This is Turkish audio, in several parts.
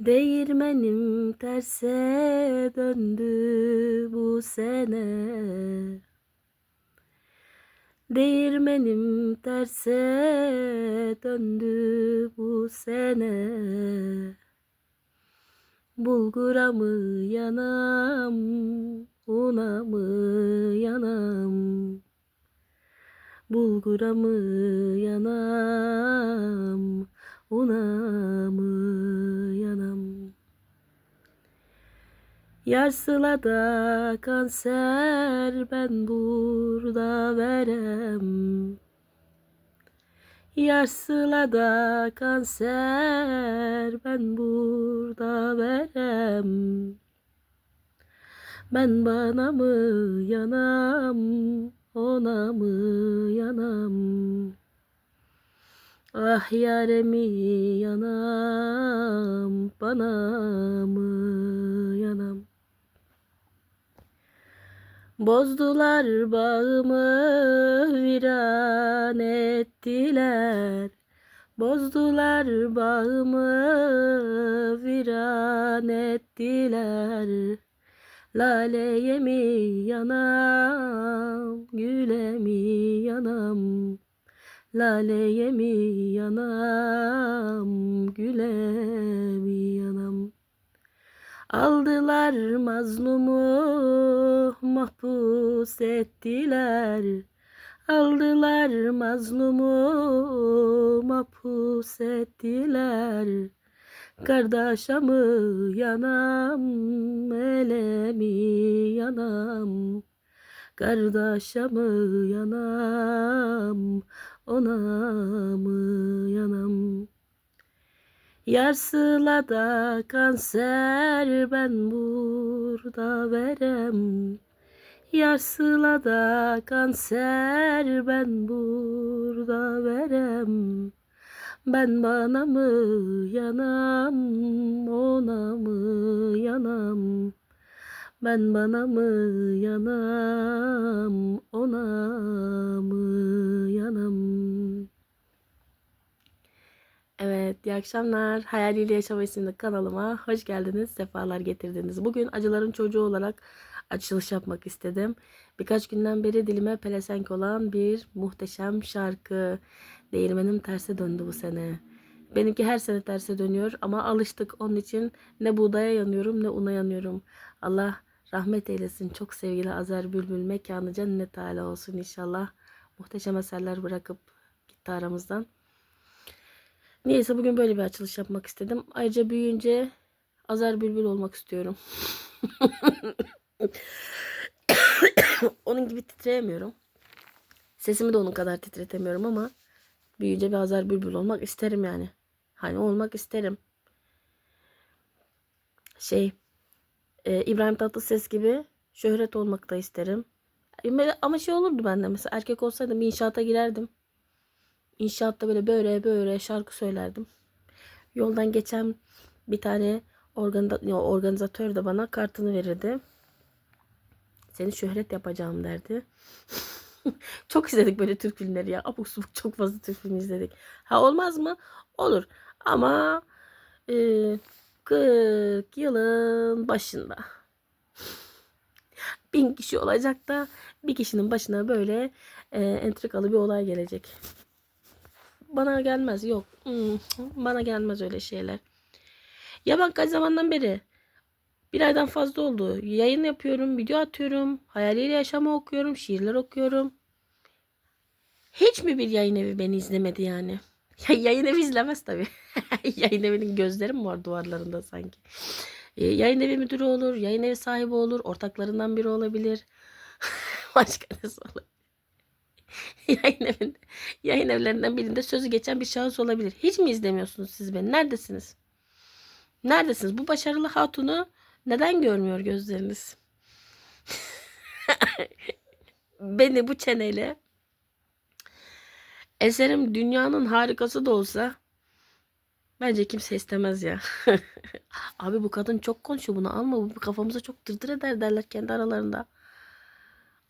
Değirmenim terse döndü bu sene. Değirmenim terse döndü bu sene. Bulgura mı yanam, una mı yanam? Bulgura mı yanam, una mı yanam? Yarsılada kanser ben burada verem. Yarsılada kanser ben burada verem. Ben bana mı yanam, ona mı yanam? Ah yaremi yanam, bana mı yanam? Bozdular bağımı viran ettiler. Bozdular bağımı viran ettiler. Laleye mi yanam, güle mi yanam? Laleye mi yanam, güle mi yanam? Aldılar mazlumu mahpus ettiler. Aldılar mazlumu mahpus ettiler. Kardeşamı yanam, elemi yanam. Kardeşamı yanam, ona mı yanam? Yarsılada kanser ben burada verem. Yarsılada kanser ben burada verem. Ben bana mı yanam, ona mı yanam? Ben bana mı yanam, ona mı yanam? Evet, iyi akşamlar. Hayaliyle Yaşama isimli kanalıma hoş geldiniz, sefalar getirdiniz. Bugün acıların çocuğu olarak açılış yapmak istedim. Birkaç günden beri dilime pelesenk olan bir muhteşem şarkı. Değirmenim terse döndü bu sene. Benimki her sene terse dönüyor ama alıştık. Onun için ne buğdaya yanıyorum ne una yanıyorum. Allah rahmet eylesin. Çok sevgili Azer Bülbül mekanı cennet âlâ olsun inşallah. Muhteşem eserler bırakıp gitti aramızdan. Neyse bugün böyle bir açılış yapmak istedim. Ayrıca büyüyünce Azer Bülbül olmak istiyorum. onun gibi titreyemiyorum. Sesimi de onun kadar titretemiyorum ama büyüyünce bir Azer Bülbül olmak isterim yani. Hani olmak isterim. Şey e, İbrahim Tatlıses gibi şöhret olmak da isterim. Ama şey olurdu bende mesela erkek olsaydım inşaata girerdim. İnşaatta böyle böyle böyle şarkı söylerdim. Yoldan geçen bir tane organizatör de bana kartını verirdi. Seni şöhret yapacağım derdi. çok izledik böyle Türk filmleri ya. Abuk subuk çok fazla Türk filmi izledik. Ha olmaz mı? Olur. Ama e, 40 yılın başında bin kişi olacak da bir kişinin başına böyle e, entrikalı bir olay gelecek. Bana gelmez yok. Hmm, bana gelmez öyle şeyler. Ya ben kaç zamandan beri bir aydan fazla oldu. Yayın yapıyorum, video atıyorum, hayaliyle yaşamı okuyorum, şiirler okuyorum. Hiç mi bir yayın evi beni izlemedi yani? Ya, yayın evi izlemez tabii. yayın evinin gözleri var duvarlarında sanki? E, yayın evi müdürü olur, yayın evi sahibi olur, ortaklarından biri olabilir. Başka ne olabilir? yayın evinde, yayın evlerinden birinde sözü geçen bir şahıs olabilir. Hiç mi izlemiyorsunuz siz beni? Neredesiniz? Neredesiniz? Bu başarılı hatunu neden görmüyor gözleriniz? beni bu çeneyle eserim dünyanın harikası da olsa bence kimse istemez ya. Abi bu kadın çok konuşuyor bunu alma bu kafamıza çok dırdır eder derler kendi aralarında.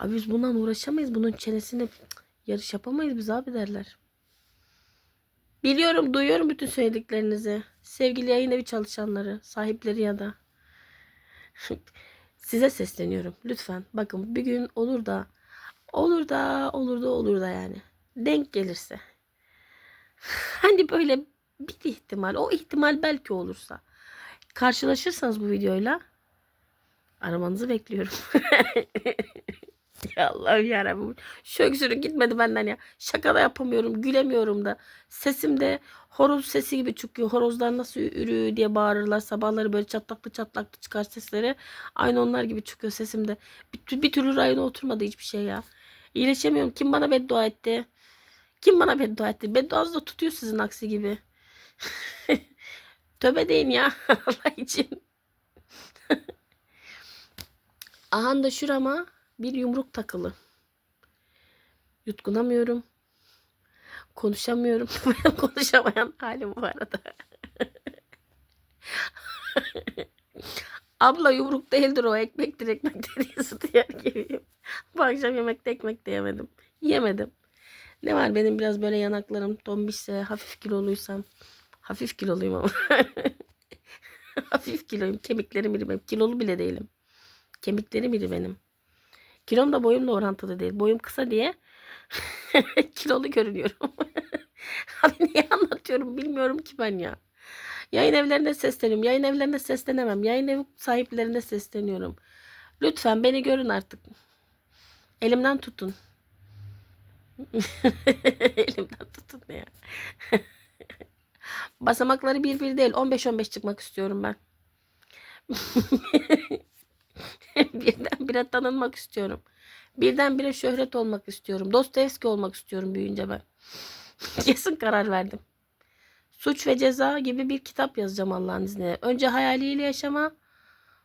Abi biz bundan uğraşamayız. Bunun çenesini yarış yapamayız biz abi derler. Biliyorum, duyuyorum bütün söylediklerinizi. Sevgili yayın evi çalışanları, sahipleri ya da. Size sesleniyorum. Lütfen bakın bir gün olur da olur da olur da olur da yani. Denk gelirse. Hani böyle bir ihtimal, o ihtimal belki olursa. Karşılaşırsanız bu videoyla aramanızı bekliyorum. Allah'ım yarabbim. Şu öksürük gitmedi benden ya. Şaka da yapamıyorum. Gülemiyorum da. Sesim de horoz sesi gibi çıkıyor. Horozlar nasıl ürü diye bağırırlar. Sabahları böyle çatlaklı çatlaklı çıkar sesleri. Aynı onlar gibi çıkıyor sesimde. Bir, bir türlü rayına oturmadı hiçbir şey ya. İyileşemiyorum. Kim bana beddua etti? Kim bana beddua etti? Bedduanız da tutuyor sizin aksi gibi. Tövbe deyin ya. Allah için. Aha da şurama bir yumruk takılı. Yutkunamıyorum. Konuşamıyorum. Konuşamayan halim bu arada. Abla yumruk değildir o ekmektir ekmektir diye ısıtıyor gibiyim. Bu akşam yemekte ekmek de yemedim. Yemedim. Ne var benim biraz böyle yanaklarım tombişse hafif kiloluysam. Hafif kiloluyum ama. hafif kiloyum. Kemiklerim iri benim. Kilolu bile değilim. Kemiklerim iri benim. Kilom da boyumla orantılı değil. Boyum kısa diye kilolu görünüyorum. Abi niye anlatıyorum bilmiyorum ki ben ya. Yayın evlerine sesleniyorum. Yayın evlerine seslenemem. Yayın evi sahiplerine sesleniyorum. Lütfen beni görün artık. Elimden tutun. Elimden tutun ya. Basamakları bir bir değil 15-15 çıkmak istiyorum ben. Birden bire tanınmak istiyorum. Birden bire şöhret olmak istiyorum. Dostoyevski olmak istiyorum büyüyünce ben. Kesin karar verdim. Suç ve Ceza gibi bir kitap yazacağım Allah'ın izniyle. Önce hayaliyle yaşama,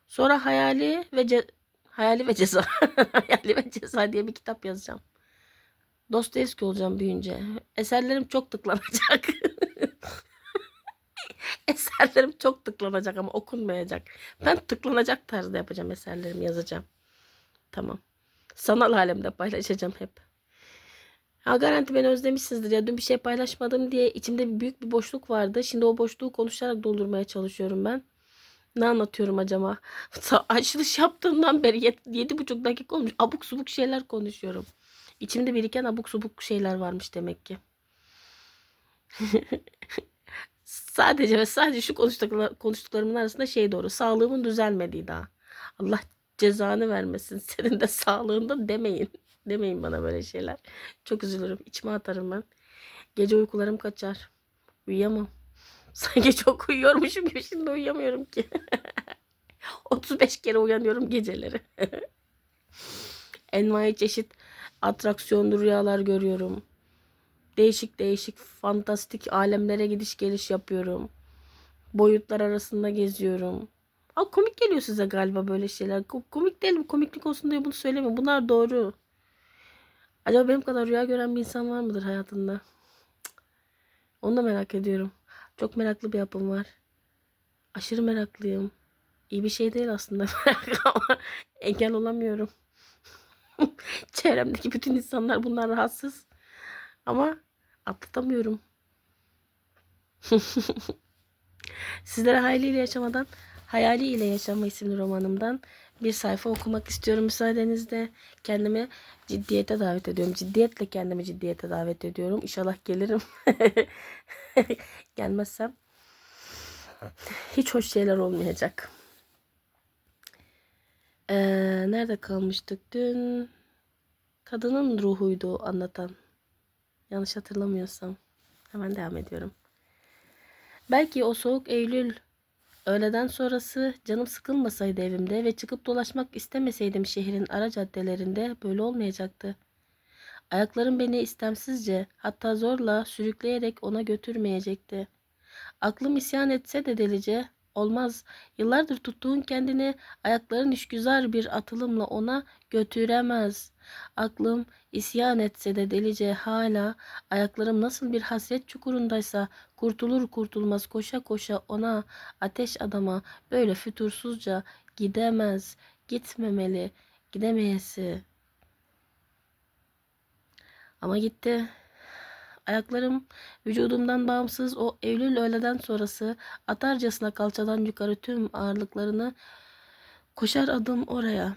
sonra hayali ve ce hayali ve ceza. hayali ve ceza diye bir kitap yazacağım. Dostoyevski olacağım büyüyünce. Eserlerim çok tıklanacak. Eserlerim çok tıklanacak ama okunmayacak. Ben tıklanacak tarzda yapacağım eserlerimi yazacağım. Tamam. Sanal alemde paylaşacağım hep. Ha garanti beni özlemişsinizdir ya. Dün bir şey paylaşmadım diye içimde büyük bir boşluk vardı. Şimdi o boşluğu konuşarak doldurmaya çalışıyorum ben. Ne anlatıyorum acaba? Açılış yaptığımdan beri yedi, yedi buçuk dakika olmuş. Abuk subuk şeyler konuşuyorum. İçimde biriken abuk subuk şeyler varmış demek ki. sadece ve sadece şu konuştuklar, konuştuklarımın arasında şey doğru. Sağlığımın düzelmediği daha. Allah cezanı vermesin. Senin de sağlığında demeyin. Demeyin bana böyle şeyler. Çok üzülürüm. İçime atarım ben. Gece uykularım kaçar. Uyuyamam. Sanki çok uyuyormuşum gibi şimdi uyuyamıyorum ki. 35 kere uyanıyorum geceleri. Envai çeşit atraksiyonlu rüyalar görüyorum. Değişik değişik fantastik alemlere gidiş geliş yapıyorum. Boyutlar arasında geziyorum. Aa, komik geliyor size galiba böyle şeyler. Komik değil mi? Komiklik olsun diye bunu söyleme. Bunlar doğru. Acaba benim kadar rüya gören bir insan var mıdır hayatında? Onu da merak ediyorum. Çok meraklı bir yapım var. Aşırı meraklıyım. İyi bir şey değil aslında ama engel olamıyorum. Çevremdeki bütün insanlar bundan rahatsız. Ama atlatamıyorum. Sizlere hayaliyle yaşamadan Hayali ile Yaşama isimli romanımdan bir sayfa okumak istiyorum müsaadenizle. Kendimi ciddiyete davet ediyorum. Ciddiyetle kendimi ciddiyete davet ediyorum. İnşallah gelirim. Gelmezsem hiç hoş şeyler olmayacak. Ee, nerede kalmıştık dün? Kadının ruhuydu anlatan. Yanlış hatırlamıyorsam. Hemen devam ediyorum. Belki o soğuk Eylül Öğleden sonrası canım sıkılmasaydı evimde ve çıkıp dolaşmak istemeseydim şehrin ara caddelerinde böyle olmayacaktı. Ayaklarım beni istemsizce hatta zorla sürükleyerek ona götürmeyecekti. Aklım isyan etse de delice olmaz. Yıllardır tuttuğun kendini ayakların işgüzar bir atılımla ona götüremez. Aklım isyan etse de delice hala ayaklarım nasıl bir hasret çukurundaysa kurtulur kurtulmaz koşa koşa ona ateş adama böyle fütursuzca gidemez, gitmemeli, gidemeyesi. Ama gitti. Ayaklarım vücudumdan bağımsız o Eylül öğleden sonrası atarcasına kalçadan yukarı tüm ağırlıklarını koşar adım oraya.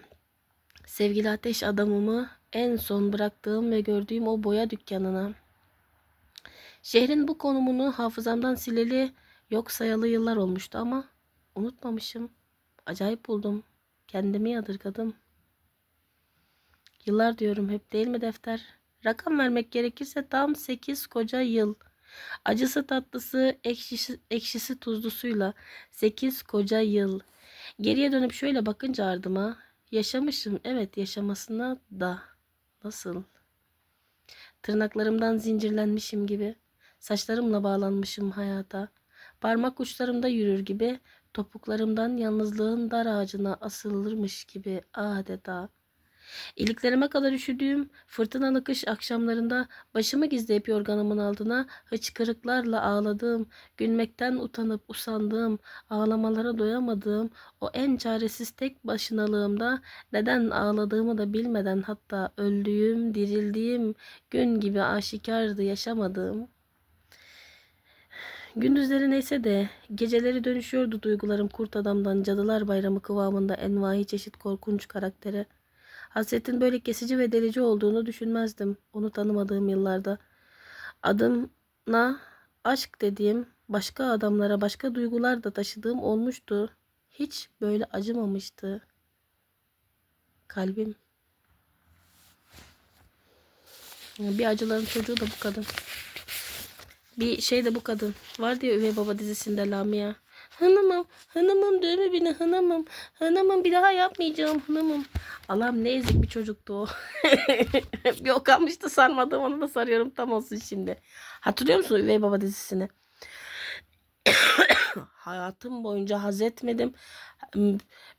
Sevgili ateş adamımı en son bıraktığım ve gördüğüm o boya dükkanına. Şehrin bu konumunu hafızamdan sileli yok sayalı yıllar olmuştu ama unutmamışım. Acayip buldum. Kendimi yadırgadım. Yıllar diyorum hep değil mi defter? Rakam vermek gerekirse tam 8 koca yıl. Acısı tatlısı, ekşisi, ekşisi tuzlusuyla 8 koca yıl. Geriye dönüp şöyle bakınca ardıma yaşamışım. Evet yaşamasına da. Nasıl? Tırnaklarımdan zincirlenmişim gibi. Saçlarımla bağlanmışım hayata. Parmak uçlarımda yürür gibi. Topuklarımdan yalnızlığın dar ağacına asılırmış gibi adeta. İliklerime kadar üşüdüğüm fırtınalı kış akşamlarında başımı gizleyip yorganımın altına hıçkırıklarla ağladığım, gülmekten utanıp usandığım, ağlamalara doyamadığım o en çaresiz tek başınalığımda neden ağladığımı da bilmeden hatta öldüğüm, dirildiğim gün gibi aşikardı yaşamadığım. Gündüzleri neyse de geceleri dönüşüyordu duygularım kurt adamdan cadılar bayramı kıvamında envai çeşit korkunç karaktere. Hasretin böyle kesici ve delici olduğunu düşünmezdim onu tanımadığım yıllarda. Adımla aşk dediğim başka adamlara başka duygular da taşıdığım olmuştu. Hiç böyle acımamıştı. Kalbim. Bir acıların çocuğu da bu kadın. Bir şey de bu kadın. Var diye Üvey Baba dizisinde Lamia. Hanımım, hanımım dövme beni hanımım. Hanımım bir daha yapmayacağım hanımım. Allah'ım ne ezik bir çocuktu o. bir o sarmadım onu da sarıyorum tam olsun şimdi. Hatırlıyor musun Üvey Baba dizisini? Hayatım boyunca haz etmedim.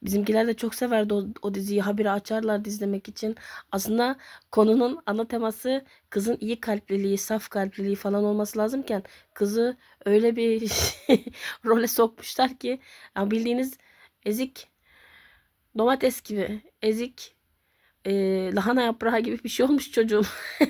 Bizimkiler de çok severdi o, o diziyi. Habire açarlar izlemek için. Aslında konunun ana teması kızın iyi kalpliliği, saf kalpliliği falan olması lazımken kızı öyle bir role sokmuşlar ki yani bildiğiniz ezik domates gibi ezik e, lahana yaprağı gibi bir şey olmuş çocuğum.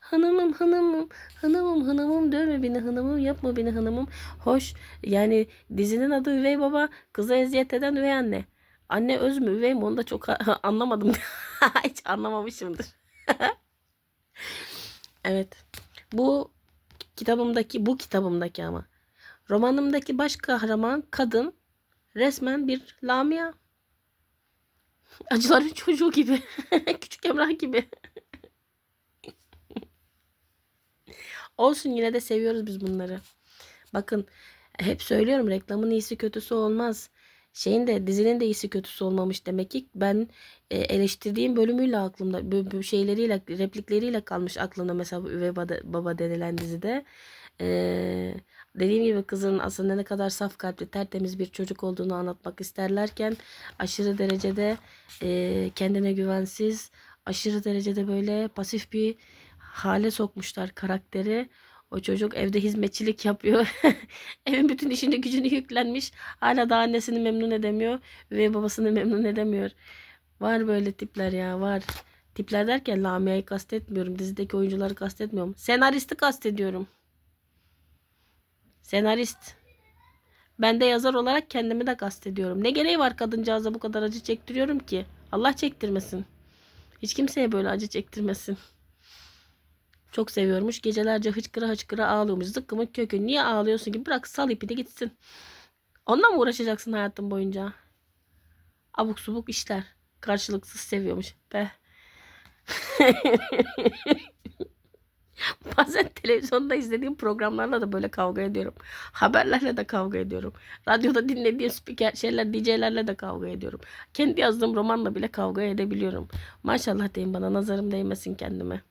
hanımım hanımım hanımım hanımım dövme beni hanımım yapma beni hanımım. Hoş yani dizinin adı Üvey Baba kıza eziyet eden üvey anne. Anne öz mü üvey mi onu da çok anlamadım. Hiç anlamamışımdır. evet. Bu kitabımdaki bu kitabımdaki ama romanımdaki baş kahraman kadın resmen bir Lamia. Acıların çocuğu gibi. Küçük Emrah gibi. Olsun yine de seviyoruz biz bunları. Bakın hep söylüyorum reklamın iyisi kötüsü olmaz. Şeyin de dizinin de iyisi kötüsü olmamış demek ki ben e, eleştirdiğim bölümüyle aklımda bu şeyleriyle replikleriyle kalmış aklımda mesela bu Üvey Baba, Baba denilen dizide. Ee, dediğim gibi kızın aslında ne kadar saf kalpli tertemiz bir çocuk olduğunu anlatmak isterlerken aşırı derecede e, kendine güvensiz aşırı derecede böyle pasif bir hale sokmuşlar karakteri. O çocuk evde hizmetçilik yapıyor. Evin bütün işini gücünü yüklenmiş. Hala da annesini memnun edemiyor. Ve babasını memnun edemiyor. Var böyle tipler ya var. Tipler derken Lamia'yı kastetmiyorum. Dizideki oyuncuları kastetmiyorum. Senaristi kastediyorum. Senarist. Ben de yazar olarak kendimi de kastediyorum. Ne gereği var kadıncağıza bu kadar acı çektiriyorum ki? Allah çektirmesin. Hiç kimseye böyle acı çektirmesin. Çok seviyormuş. Gecelerce hıçkıra hıçkıra ağlıyormuş. Zıkkımın kökü. Niye ağlıyorsun ki? Bırak sal ipi de gitsin. Onunla mı uğraşacaksın hayatın boyunca? Abuk subuk işler. Karşılıksız seviyormuş. Be. Bazen televizyonda izlediğim programlarla da böyle kavga ediyorum. Haberlerle de kavga ediyorum. Radyoda dinlediğim spiker şeyler, DJ'lerle de kavga ediyorum. Kendi yazdığım romanla bile kavga edebiliyorum. Maşallah deyin bana nazarım değmesin kendime.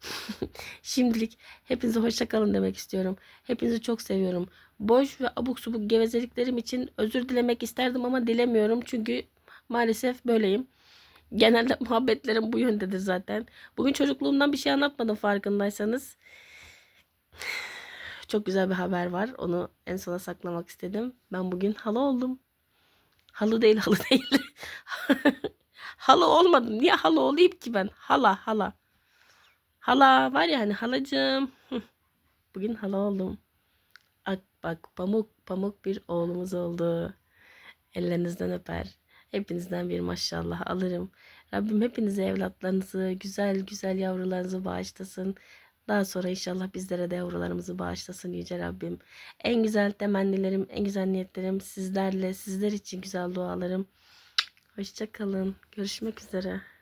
Şimdilik hepinize hoşça kalın demek istiyorum. Hepinizi çok seviyorum. Boş ve abuk subuk gevezeliklerim için özür dilemek isterdim ama dilemiyorum. Çünkü maalesef böyleyim. Genelde muhabbetlerim bu yöndedir zaten. Bugün çocukluğumdan bir şey anlatmadım farkındaysanız. Çok güzel bir haber var. Onu en sona saklamak istedim. Ben bugün halı oldum. Halı değil halı değil. halı olmadım. Niye halı olayım ki ben? Hala hala. Hala var ya hani halacığım. Bugün hala oldum. Ak bak pamuk pamuk bir oğlumuz oldu. Ellerinizden öper. Hepinizden bir maşallah alırım. Rabbim hepinize evlatlarınızı, güzel güzel yavrularınızı bağışlasın. Daha sonra inşallah bizlere de yavrularımızı bağışlasın Yüce Rabbim. En güzel temennilerim, en güzel niyetlerim sizlerle, sizler için güzel dualarım. Hoşça kalın. Görüşmek üzere.